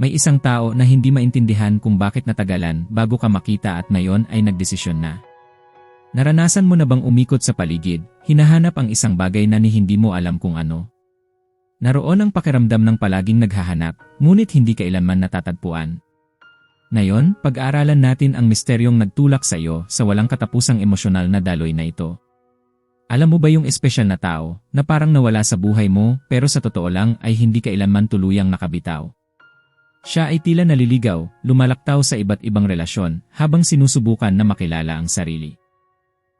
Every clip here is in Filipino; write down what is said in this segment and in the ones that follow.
May isang tao na hindi maintindihan kung bakit natagalan bago ka makita at ngayon ay nagdesisyon na. Naranasan mo na bang umikot sa paligid, hinahanap ang isang bagay na ni hindi mo alam kung ano? Naroon ang pakiramdam ng palaging naghahanap, ngunit hindi kailanman natatagpuan. Ngayon, pag-aaralan natin ang misteryong nagtulak sa iyo sa walang katapusang emosyonal na daloy na ito. Alam mo ba yung espesyal na tao na parang nawala sa buhay mo pero sa totoo lang ay hindi kailanman tuluyang nakabitaw? Siya ay tila naliligaw, lumalaktaw sa iba't ibang relasyon habang sinusubukan na makilala ang sarili.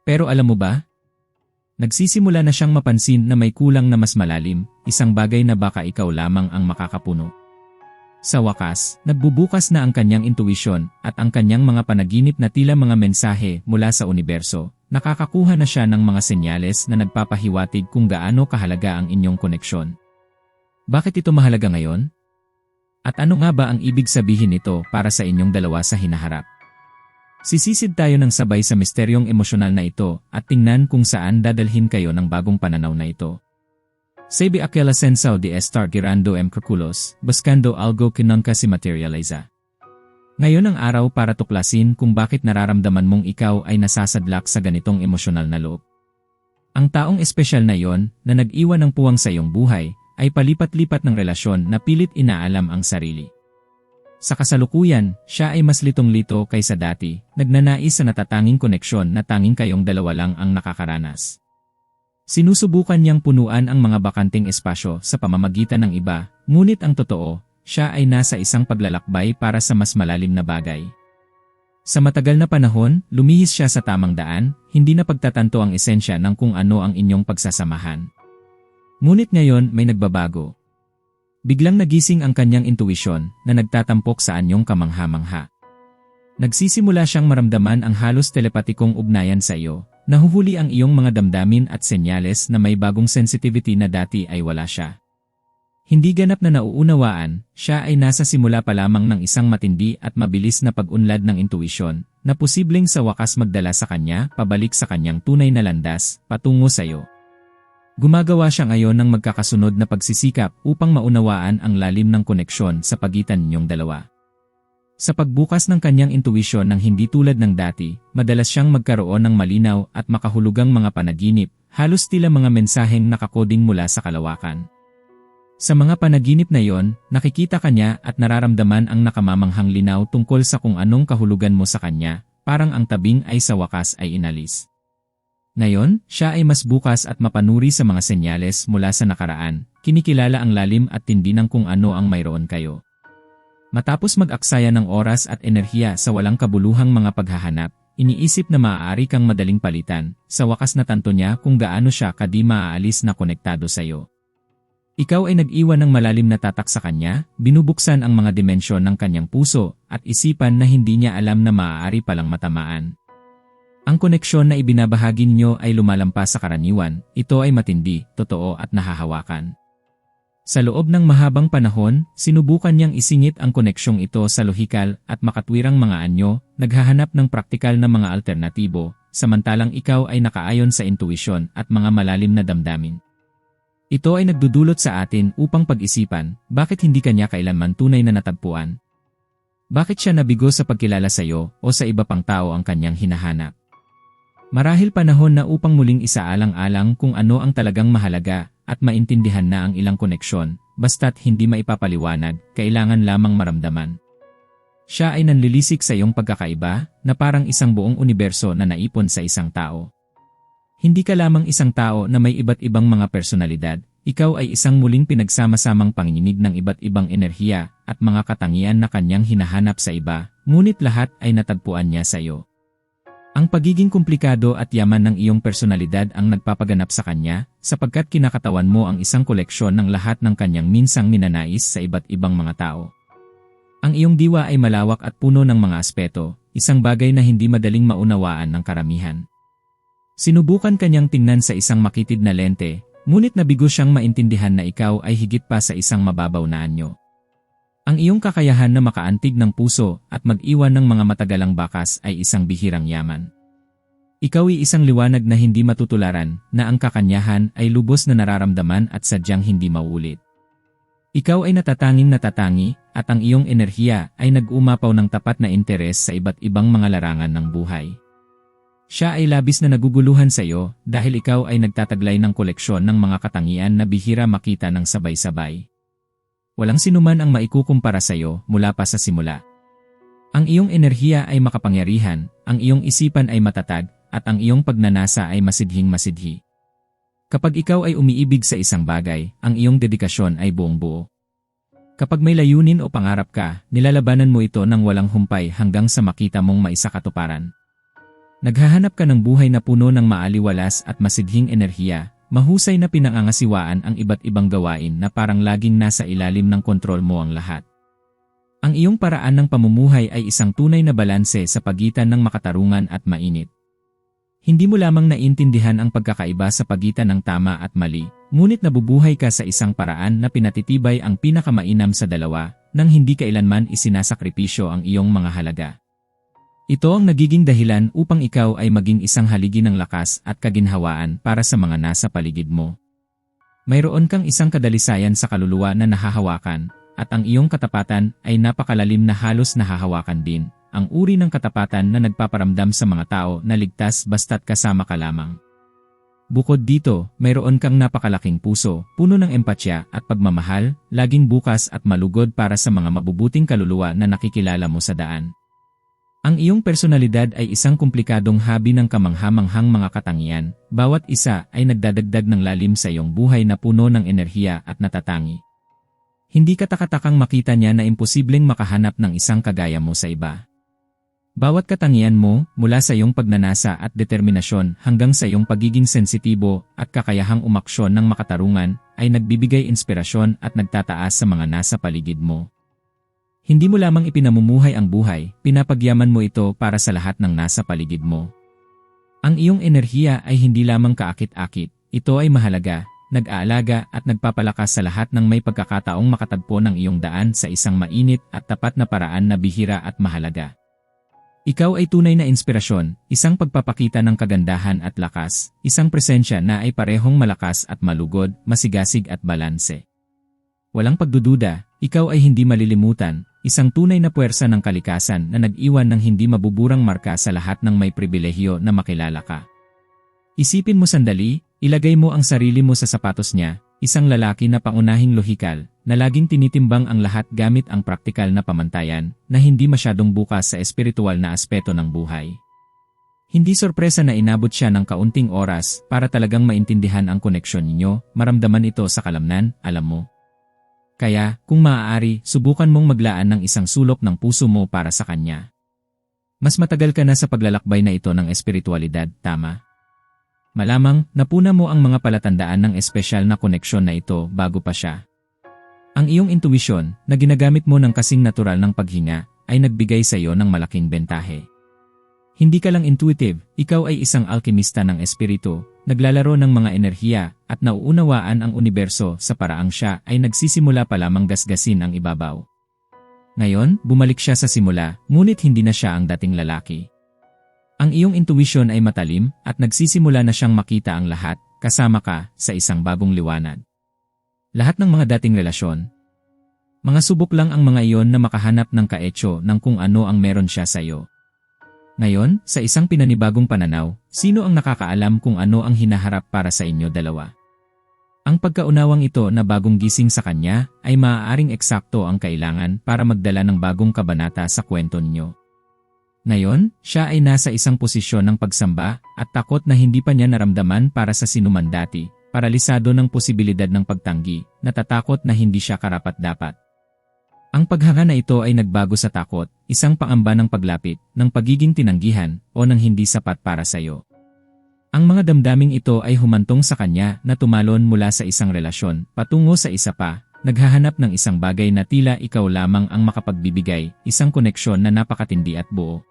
Pero alam mo ba? Nagsisimula na siyang mapansin na may kulang na mas malalim, isang bagay na baka ikaw lamang ang makakapuno. Sa wakas, nagbubukas na ang kanyang intuisyon at ang kanyang mga panaginip na tila mga mensahe mula sa universo. Nakakakuha na siya ng mga senyales na nagpapahiwatig kung gaano kahalaga ang inyong koneksyon. Bakit ito mahalaga ngayon? At ano nga ba ang ibig sabihin nito para sa inyong dalawa sa hinaharap? Sisisid tayo ng sabay sa misteryong emosyonal na ito at tingnan kung saan dadalhin kayo ng bagong pananaw na ito. Sabi aquela sensaw de estar girando em calculos, buscando algo que nunca si materializa. Ngayon ang araw para tuklasin kung bakit nararamdaman mong ikaw ay nasasadlak sa ganitong emosyonal na loob. Ang taong espesyal na yon na nag-iwan ng puwang sa iyong buhay ay palipat-lipat ng relasyon na pilit inaalam ang sarili. Sa kasalukuyan, siya ay mas litong-lito kaysa dati, nagnanais sa natatanging koneksyon na tanging kayong dalawa lang ang nakakaranas. Sinusubukan niyang punuan ang mga bakanting espasyo sa pamamagitan ng iba, ngunit ang totoo, siya ay nasa isang paglalakbay para sa mas malalim na bagay. Sa matagal na panahon, lumihis siya sa tamang daan, hindi na pagtatanto ang esensya ng kung ano ang inyong pagsasamahan. Ngunit ngayon may nagbabago. Biglang nagising ang kanyang intuisyon na nagtatampok sa anyong kamangha-mangha. Nagsisimula siyang maramdaman ang halos telepatikong ugnayan sa iyo, nahuhuli ang iyong mga damdamin at senyales na may bagong sensitivity na dati ay wala siya. Hindi ganap na nauunawaan, siya ay nasa simula pa lamang ng isang matindi at mabilis na pag-unlad ng intuisyon na posibleng sa wakas magdala sa kanya pabalik sa kanyang tunay na landas patungo sa iyo. Gumagawa siya ngayon ng magkakasunod na pagsisikap upang maunawaan ang lalim ng koneksyon sa pagitan ninyong dalawa. Sa pagbukas ng kanyang intuisyon ng hindi tulad ng dati, madalas siyang magkaroon ng malinaw at makahulugang mga panaginip, halos tila mga mensaheng nakakoding mula sa kalawakan. Sa mga panaginip na yon, nakikita kanya at nararamdaman ang nakamamanghang linaw tungkol sa kung anong kahulugan mo sa kanya, parang ang tabing ay sa wakas ay inalis. Ngayon, siya ay mas bukas at mapanuri sa mga senyales mula sa nakaraan, kinikilala ang lalim at tindi ng kung ano ang mayroon kayo. Matapos mag-aksaya ng oras at enerhiya sa walang kabuluhang mga paghahanap, iniisip na maaari kang madaling palitan, sa wakas na tanto niya kung gaano siya kadi maaalis na konektado sa iyo. Ikaw ay nag-iwan ng malalim na tatak sa kanya, binubuksan ang mga dimensyon ng kanyang puso, at isipan na hindi niya alam na maaari palang matamaan. Ang koneksyon na ibinabahagi ninyo ay lumalampas sa karaniwan, ito ay matindi, totoo at nahahawakan. Sa loob ng mahabang panahon, sinubukan niyang isingit ang koneksyong ito sa lohikal at makatwirang mga anyo, naghahanap ng praktikal na mga alternatibo, samantalang ikaw ay nakaayon sa intuisyon at mga malalim na damdamin. Ito ay nagdudulot sa atin upang pag-isipan, bakit hindi kanya kailanman tunay na natagpuan? Bakit siya nabigo sa pagkilala sa iyo o sa iba pang tao ang kanyang hinahanap? Marahil panahon na upang muling isaalang-alang kung ano ang talagang mahalaga at maintindihan na ang ilang koneksyon, basta't hindi maipapaliwanag, kailangan lamang maramdaman. Siya ay nanlilisik sa iyong pagkakaiba na parang isang buong universo na naipon sa isang tao. Hindi ka lamang isang tao na may iba't ibang mga personalidad, ikaw ay isang muling pinagsama-samang panginginig ng iba't ibang enerhiya at mga katangian na kanyang hinahanap sa iba, ngunit lahat ay natagpuan niya sa iyo. Ang pagiging komplikado at yaman ng iyong personalidad ang nagpapaganap sa kanya, sapagkat kinakatawan mo ang isang koleksyon ng lahat ng kanyang minsang minanais sa iba't ibang mga tao. Ang iyong diwa ay malawak at puno ng mga aspeto, isang bagay na hindi madaling maunawaan ng karamihan. Sinubukan kanyang tingnan sa isang makitid na lente, ngunit nabigo siyang maintindihan na ikaw ay higit pa sa isang mababaw na anyo. Ang iyong kakayahan na makaantig ng puso at mag-iwan ng mga matagalang bakas ay isang bihirang yaman. Ikaw ay isang liwanag na hindi matutularan na ang kakanyahan ay lubos na nararamdaman at sadyang hindi mauulit. Ikaw ay natatanging natatangi, at ang iyong enerhiya ay nag-umapaw ng tapat na interes sa iba't ibang mga larangan ng buhay. Siya ay labis na naguguluhan sa iyo dahil ikaw ay nagtataglay ng koleksyon ng mga katangian na bihira makita ng sabay-sabay. Walang sinuman ang maikukumpara sa iyo mula pa sa simula. Ang iyong enerhiya ay makapangyarihan, ang iyong isipan ay matatag, at ang iyong pagnanasa ay masidhing masidhi. Kapag ikaw ay umiibig sa isang bagay, ang iyong dedikasyon ay buong buo. Kapag may layunin o pangarap ka, nilalabanan mo ito ng walang humpay hanggang sa makita mong maisakatuparan. Naghahanap ka ng buhay na puno ng maaliwalas at masidhing enerhiya, mahusay na pinangangasiwaan ang iba't ibang gawain na parang laging nasa ilalim ng kontrol mo ang lahat. Ang iyong paraan ng pamumuhay ay isang tunay na balanse sa pagitan ng makatarungan at mainit. Hindi mo lamang naintindihan ang pagkakaiba sa pagitan ng tama at mali, ngunit nabubuhay ka sa isang paraan na pinatitibay ang pinakamainam sa dalawa, nang hindi kailanman isinasakripisyo ang iyong mga halaga. Ito ang nagiging dahilan upang ikaw ay maging isang haligi ng lakas at kaginhawaan para sa mga nasa paligid mo. Mayroon kang isang kadalisayan sa kaluluwa na nahahawakan, at ang iyong katapatan ay napakalalim na halos nahahawakan din, ang uri ng katapatan na nagpaparamdam sa mga tao na ligtas basta't kasama ka lamang. Bukod dito, mayroon kang napakalaking puso, puno ng empatya at pagmamahal, laging bukas at malugod para sa mga mabubuting kaluluwa na nakikilala mo sa daan. Ang iyong personalidad ay isang komplikadong habi ng kamanghamanghang mga katangian, bawat isa ay nagdadagdag ng lalim sa iyong buhay na puno ng enerhiya at natatangi. Hindi katakatakang makita niya na imposibleng makahanap ng isang kagaya mo sa iba. Bawat katangian mo, mula sa iyong pagnanasa at determinasyon hanggang sa iyong pagiging sensitibo at kakayahang umaksyon ng makatarungan, ay nagbibigay inspirasyon at nagtataas sa mga nasa paligid mo. Hindi mo lamang ipinamumuhay ang buhay, pinapagyaman mo ito para sa lahat ng nasa paligid mo. Ang iyong enerhiya ay hindi lamang kaakit-akit, ito ay mahalaga, nag-aalaga at nagpapalakas sa lahat ng may pagkakataong makatagpo ng iyong daan sa isang mainit at tapat na paraan na bihira at mahalaga. Ikaw ay tunay na inspirasyon, isang pagpapakita ng kagandahan at lakas, isang presensya na ay parehong malakas at malugod, masigasig at balanse. Walang pagdududa, ikaw ay hindi malilimutan, isang tunay na puwersa ng kalikasan na nag-iwan ng hindi mabuburang marka sa lahat ng may pribilehyo na makilala ka. Isipin mo sandali, ilagay mo ang sarili mo sa sapatos niya, isang lalaki na pangunahing lohikal, na laging tinitimbang ang lahat gamit ang praktikal na pamantayan na hindi masyadong bukas sa espiritual na aspeto ng buhay. Hindi sorpresa na inabot siya ng kaunting oras para talagang maintindihan ang koneksyon ninyo, maramdaman ito sa kalamnan, alam mo. Kaya, kung maaari, subukan mong maglaan ng isang sulok ng puso mo para sa kanya. Mas matagal ka na sa paglalakbay na ito ng espiritualidad, tama? Malamang, napuna mo ang mga palatandaan ng espesyal na koneksyon na ito bago pa siya. Ang iyong intuisyon, na ginagamit mo ng kasing natural ng paghinga, ay nagbigay sa iyo ng malaking bentahe. Hindi ka lang intuitive, ikaw ay isang alkemista ng espiritu, naglalaro ng mga enerhiya, at nauunawaan ang universo sa paraang siya ay nagsisimula pa lamang gasgasin ang ibabaw. Ngayon, bumalik siya sa simula, ngunit hindi na siya ang dating lalaki. Ang iyong intuition ay matalim at nagsisimula na siyang makita ang lahat, kasama ka, sa isang bagong liwanag. Lahat ng mga dating relasyon. Mga subok lang ang mga iyon na makahanap ng kaetsyo ng kung ano ang meron siya sa iyo. Ngayon, sa isang pinanibagong pananaw, sino ang nakakaalam kung ano ang hinaharap para sa inyo dalawa? Ang pagkaunawang ito na bagong gising sa kanya ay maaaring eksakto ang kailangan para magdala ng bagong kabanata sa kwento ninyo. Ngayon, siya ay nasa isang posisyon ng pagsamba at takot na hindi pa niya naramdaman para sa sinuman dati, paralisado ng posibilidad ng pagtanggi, natatakot na hindi siya karapat-dapat. Ang paghanga na ito ay nagbago sa takot, isang pangamba ng paglapit, ng pagiging tinanggihan, o ng hindi sapat para sa iyo. Ang mga damdaming ito ay humantong sa kanya na tumalon mula sa isang relasyon, patungo sa isa pa, naghahanap ng isang bagay na tila ikaw lamang ang makapagbibigay, isang koneksyon na napakatindi at buo.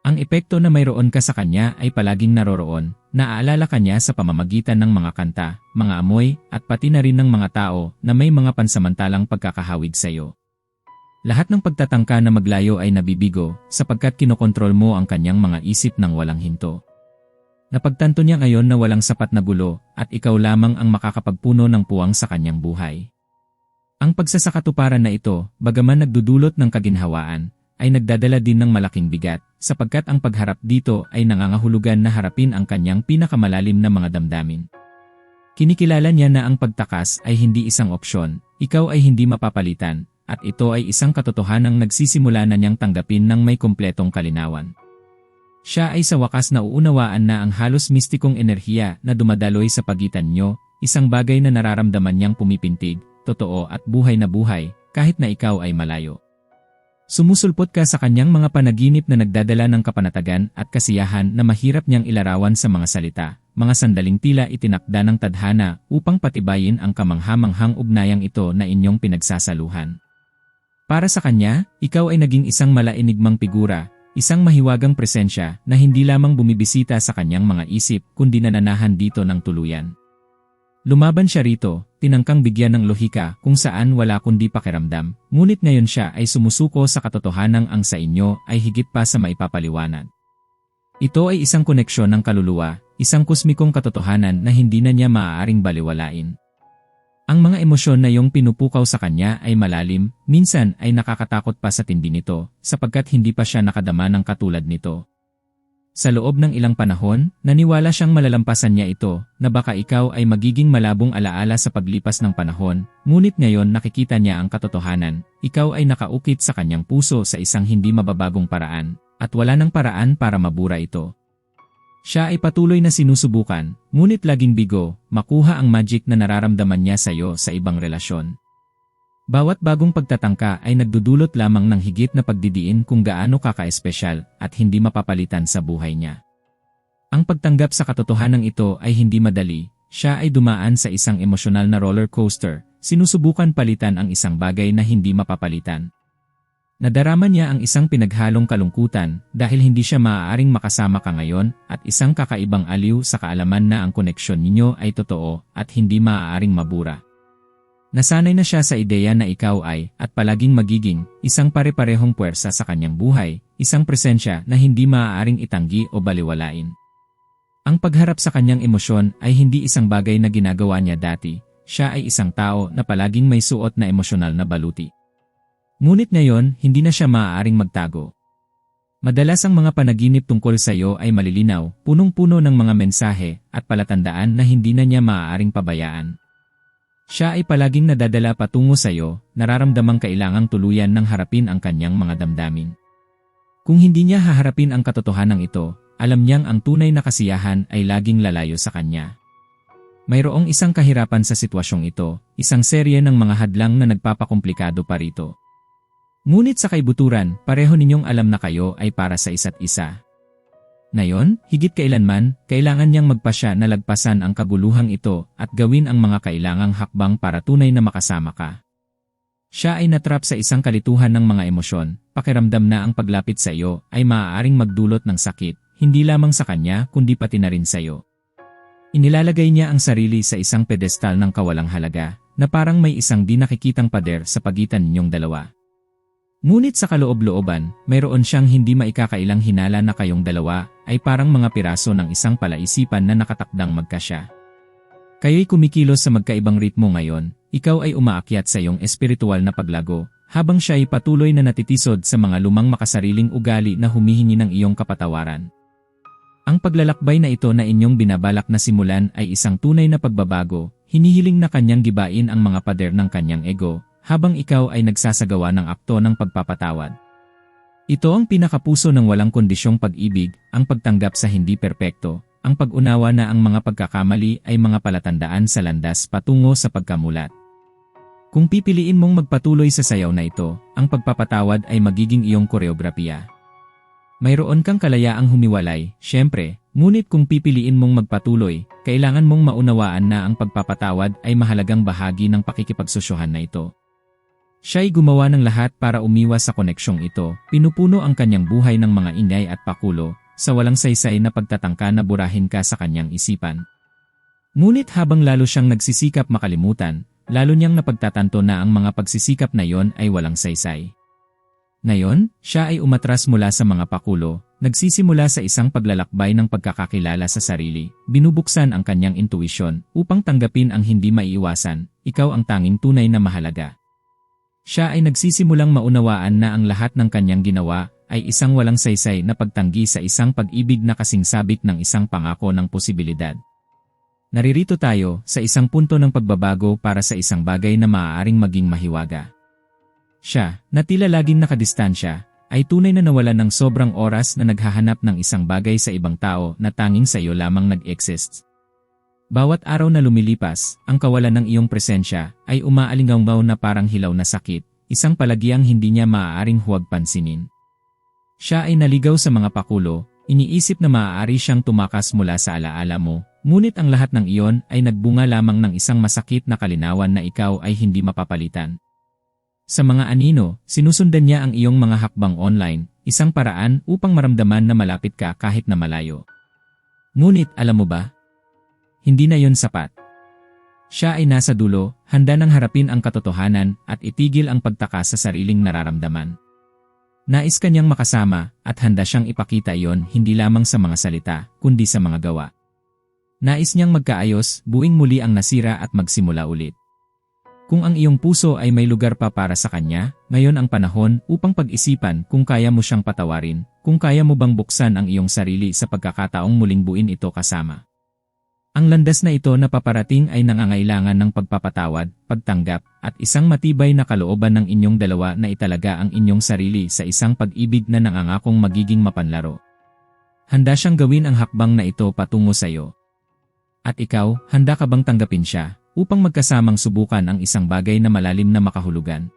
Ang epekto na mayroon ka sa kanya ay palaging naroroon, naaalala ka niya sa pamamagitan ng mga kanta, mga amoy, at pati na rin ng mga tao na may mga pansamantalang pagkakahawig sa iyo. Lahat ng pagtatangka na maglayo ay nabibigo sapagkat kinokontrol mo ang kanyang mga isip ng walang hinto. Napagtanto niya ngayon na walang sapat na gulo at ikaw lamang ang makakapagpuno ng puwang sa kanyang buhay. Ang pagsasakatuparan na ito, bagaman nagdudulot ng kaginhawaan, ay nagdadala din ng malaking bigat, sapagkat ang pagharap dito ay nangangahulugan na harapin ang kanyang pinakamalalim na mga damdamin. Kinikilala niya na ang pagtakas ay hindi isang opsyon, ikaw ay hindi mapapalitan, at ito ay isang katotohanang nagsisimula na niyang tanggapin ng may kumpletong kalinawan. Siya ay sa wakas na uunawaan na ang halos mistikong enerhiya na dumadaloy sa pagitan niyo, isang bagay na nararamdaman niyang pumipintig, totoo at buhay na buhay, kahit na ikaw ay malayo. Sumusulpot ka sa kanyang mga panaginip na nagdadala ng kapanatagan at kasiyahan na mahirap niyang ilarawan sa mga salita, mga sandaling tila itinakda ng tadhana upang patibayin ang kamanghamanghang ugnayang ito na inyong pinagsasaluhan. Para sa kanya, ikaw ay naging isang malainigmang figura, isang mahiwagang presensya na hindi lamang bumibisita sa kanyang mga isip kundi nananahan dito ng tuluyan. Lumaban siya rito, tinangkang bigyan ng lohika kung saan wala kundi pakiramdam, ngunit ngayon siya ay sumusuko sa katotohanang ang sa inyo ay higit pa sa maipapaliwanag. Ito ay isang koneksyon ng kaluluwa, isang kusmikong katotohanan na hindi na niya maaaring baliwalain. Ang mga emosyon na iyong pinupukaw sa kanya ay malalim, minsan ay nakakatakot pa sa tindi nito, sapagkat hindi pa siya nakadama ng katulad nito. Sa loob ng ilang panahon, naniwala siyang malalampasan niya ito, na baka ikaw ay magiging malabong alaala sa paglipas ng panahon, ngunit ngayon nakikita niya ang katotohanan, ikaw ay nakaukit sa kanyang puso sa isang hindi mababagong paraan, at wala ng paraan para mabura ito. Siya ay patuloy na sinusubukan, ngunit laging bigo, makuha ang magic na nararamdaman niya sa iyo sa ibang relasyon. Bawat bagong pagtatangka ay nagdudulot lamang ng higit na pagdidiin kung gaano kaka-espesyal at hindi mapapalitan sa buhay niya. Ang pagtanggap sa katotohanan ito ay hindi madali, siya ay dumaan sa isang emosyonal na roller coaster, sinusubukan palitan ang isang bagay na hindi mapapalitan. Nadarama niya ang isang pinaghalong kalungkutan dahil hindi siya maaaring makasama ka ngayon at isang kakaibang aliw sa kaalaman na ang koneksyon ninyo ay totoo at hindi maaaring mabura. Nasanay na siya sa ideya na ikaw ay, at palaging magiging, isang pare-parehong puwersa sa kanyang buhay, isang presensya na hindi maaaring itanggi o baliwalain. Ang pagharap sa kanyang emosyon ay hindi isang bagay na ginagawa niya dati, siya ay isang tao na palaging may suot na emosyonal na baluti. Ngunit ngayon, hindi na siya maaaring magtago. Madalas ang mga panaginip tungkol sa iyo ay malilinaw, punong-puno ng mga mensahe, at palatandaan na hindi na niya maaaring pabayaan. Siya ay palaging nadadala patungo sa iyo, nararamdamang kailangang tuluyan ng harapin ang kanyang mga damdamin. Kung hindi niya haharapin ang katotohanan ito, alam niyang ang tunay na kasiyahan ay laging lalayo sa kanya. Mayroong isang kahirapan sa sitwasyong ito, isang serye ng mga hadlang na nagpapakomplikado pa rito. Ngunit sa kaibuturan, pareho ninyong alam na kayo ay para sa isa't isa. Ngayon, higit kailanman, kailangan niyang magpasya na lagpasan ang kaguluhang ito at gawin ang mga kailangang hakbang para tunay na makasama ka. Siya ay natrap sa isang kalituhan ng mga emosyon, pakiramdam na ang paglapit sa iyo ay maaaring magdulot ng sakit, hindi lamang sa kanya kundi pati na rin sa iyo. Inilalagay niya ang sarili sa isang pedestal ng kawalang halaga, na parang may isang di nakikitang pader sa pagitan ninyong dalawa. Ngunit sa kaloob-looban, mayroon siyang hindi maikakailang hinala na kayong dalawa ay parang mga piraso ng isang palaisipan na nakatakdang magkasya. Kayo'y kumikilos sa magkaibang ritmo ngayon, ikaw ay umaakyat sa iyong espiritual na paglago, habang siya ay patuloy na natitisod sa mga lumang makasariling ugali na humihingi ng iyong kapatawaran. Ang paglalakbay na ito na inyong binabalak na simulan ay isang tunay na pagbabago, hinihiling na kanyang gibain ang mga pader ng kanyang ego, habang ikaw ay nagsasagawa ng akto ng pagpapatawad. Ito ang pinakapuso ng walang kondisyong pag-ibig, ang pagtanggap sa hindi perpekto, ang pag-unawa na ang mga pagkakamali ay mga palatandaan sa landas patungo sa pagkamulat. Kung pipiliin mong magpatuloy sa sayaw na ito, ang pagpapatawad ay magiging iyong koreografiya. Mayroon kang kalayaang humiwalay, syempre, ngunit kung pipiliin mong magpatuloy, kailangan mong maunawaan na ang pagpapatawad ay mahalagang bahagi ng pakikipagsusyohan na ito. Siya'y gumawa ng lahat para umiwas sa koneksyong ito, pinupuno ang kanyang buhay ng mga inay at pakulo, sa walang saysay na pagtatangka na burahin ka sa kanyang isipan. Ngunit habang lalo siyang nagsisikap makalimutan, lalo niyang napagtatanto na ang mga pagsisikap na yon ay walang saysay. Ngayon, siya ay umatras mula sa mga pakulo, nagsisimula sa isang paglalakbay ng pagkakakilala sa sarili, binubuksan ang kanyang intuisyon upang tanggapin ang hindi maiiwasan, ikaw ang tanging tunay na mahalaga. Siya ay nagsisimulang maunawaan na ang lahat ng kanyang ginawa ay isang walang saysay na pagtanggi sa isang pag-ibig na kasing sabik ng isang pangako ng posibilidad. Naririto tayo sa isang punto ng pagbabago para sa isang bagay na maaaring maging mahiwaga. Siya, na tila laging nakadistansya, ay tunay na nawalan ng sobrang oras na naghahanap ng isang bagay sa ibang tao na tanging sa iyo lamang nag-exist. Bawat araw na lumilipas, ang kawalan ng iyong presensya ay umaalinggaw na parang hilaw na sakit, isang palagiang hindi niya maaaring huwag pansinin. Siya ay naligaw sa mga pakulo, iniisip na maaari siyang tumakas mula sa alaala mo, ngunit ang lahat ng iyon ay nagbunga lamang ng isang masakit na kalinawan na ikaw ay hindi mapapalitan. Sa mga anino, sinusundan niya ang iyong mga hakbang online, isang paraan upang maramdaman na malapit ka kahit na malayo. Ngunit alam mo ba, hindi na yon sapat. Siya ay nasa dulo, handa nang harapin ang katotohanan at itigil ang pagtaka sa sariling nararamdaman. Nais kanyang makasama at handa siyang ipakita iyon hindi lamang sa mga salita, kundi sa mga gawa. Nais niyang magkaayos, buing muli ang nasira at magsimula ulit. Kung ang iyong puso ay may lugar pa para sa kanya, ngayon ang panahon upang pag-isipan kung kaya mo siyang patawarin, kung kaya mo bang buksan ang iyong sarili sa pagkakataong muling buin ito kasama. Ang landas na ito na paparating ay nangangailangan ng pagpapatawad, pagtanggap, at isang matibay na kalooban ng inyong dalawa na italaga ang inyong sarili sa isang pag-ibig na nangangakong magiging mapanlaro. Handa siyang gawin ang hakbang na ito patungo sa iyo. At ikaw, handa ka bang tanggapin siya, upang magkasamang subukan ang isang bagay na malalim na makahulugan?